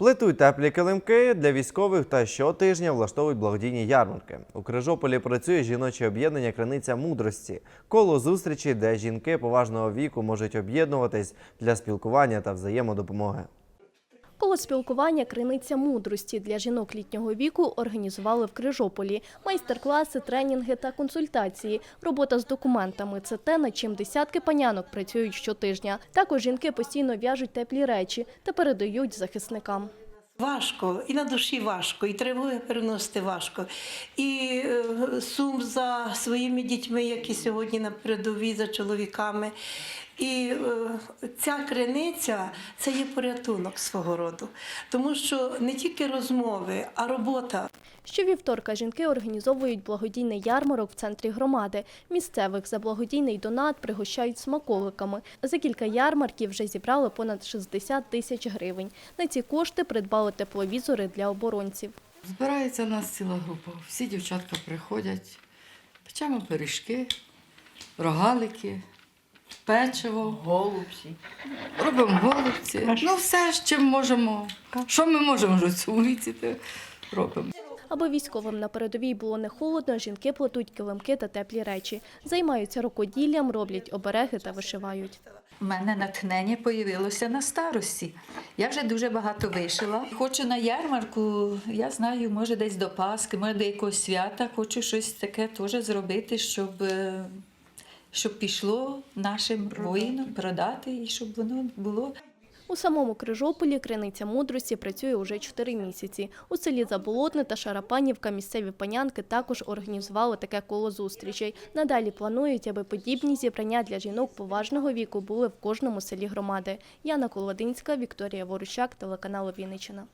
Плетуть теплі килимки для військових та щотижня влаштовують благодійні ярмарки. У Крижополі працює жіноче об'єднання Криниця мудрості. Коло зустрічі, де жінки поважного віку можуть об'єднуватись для спілкування та взаємодопомоги. Коло спілкування Криниця мудрості для жінок літнього віку організували в Крижополі. Майстер-класи, тренінги та консультації. Робота з документами це те, над чим десятки панянок працюють щотижня. Також жінки постійно в'яжуть теплі речі та передають захисникам. Важко, і на душі важко, і тривоги переносити важко. І е, сум за своїми дітьми, які сьогодні на передовій, за чоловіками. І е, ця криниця це є порятунок свого роду. Тому що не тільки розмови, а робота. Щовівторка жінки організовують благодійний ярмарок в центрі громади. Місцевих за благодійний донат пригощають смаколиками. За кілька ярмарків вже зібрали понад 60 тисяч гривень. На ці кошти придбали тепловізори для оборонців. Збирається нас ціла група. Всі дівчатка приходять, печемо пиріжки, рогалики, печиво, голубці. Робимо голубці. Ну, все, з чим можемо. Що ми можемо вже в цьому віці, робимо. Аби військовим на передовій було не холодно, жінки плетуть килимки та теплі речі. Займаються рукоділлям, роблять обереги та вишивають. У мене натхнення появилося на старості. Я вже дуже багато вишила. Хочу на ярмарку, я знаю, може десь до Пасхи, може до якогось свята. Хочу щось таке теж зробити, щоб, е, щоб пішло нашим воїнам продати і щоб воно було. У самому Крижополі Криниця мудрості працює уже чотири місяці. У селі Заболотне та Шарапанівка місцеві панянки також організували таке коло зустрічей. Надалі планують, аби подібні зібрання для жінок поважного віку були в кожному селі громади. Яна Колодинська, Вікторія Ворущак, телеканал Вінниччина.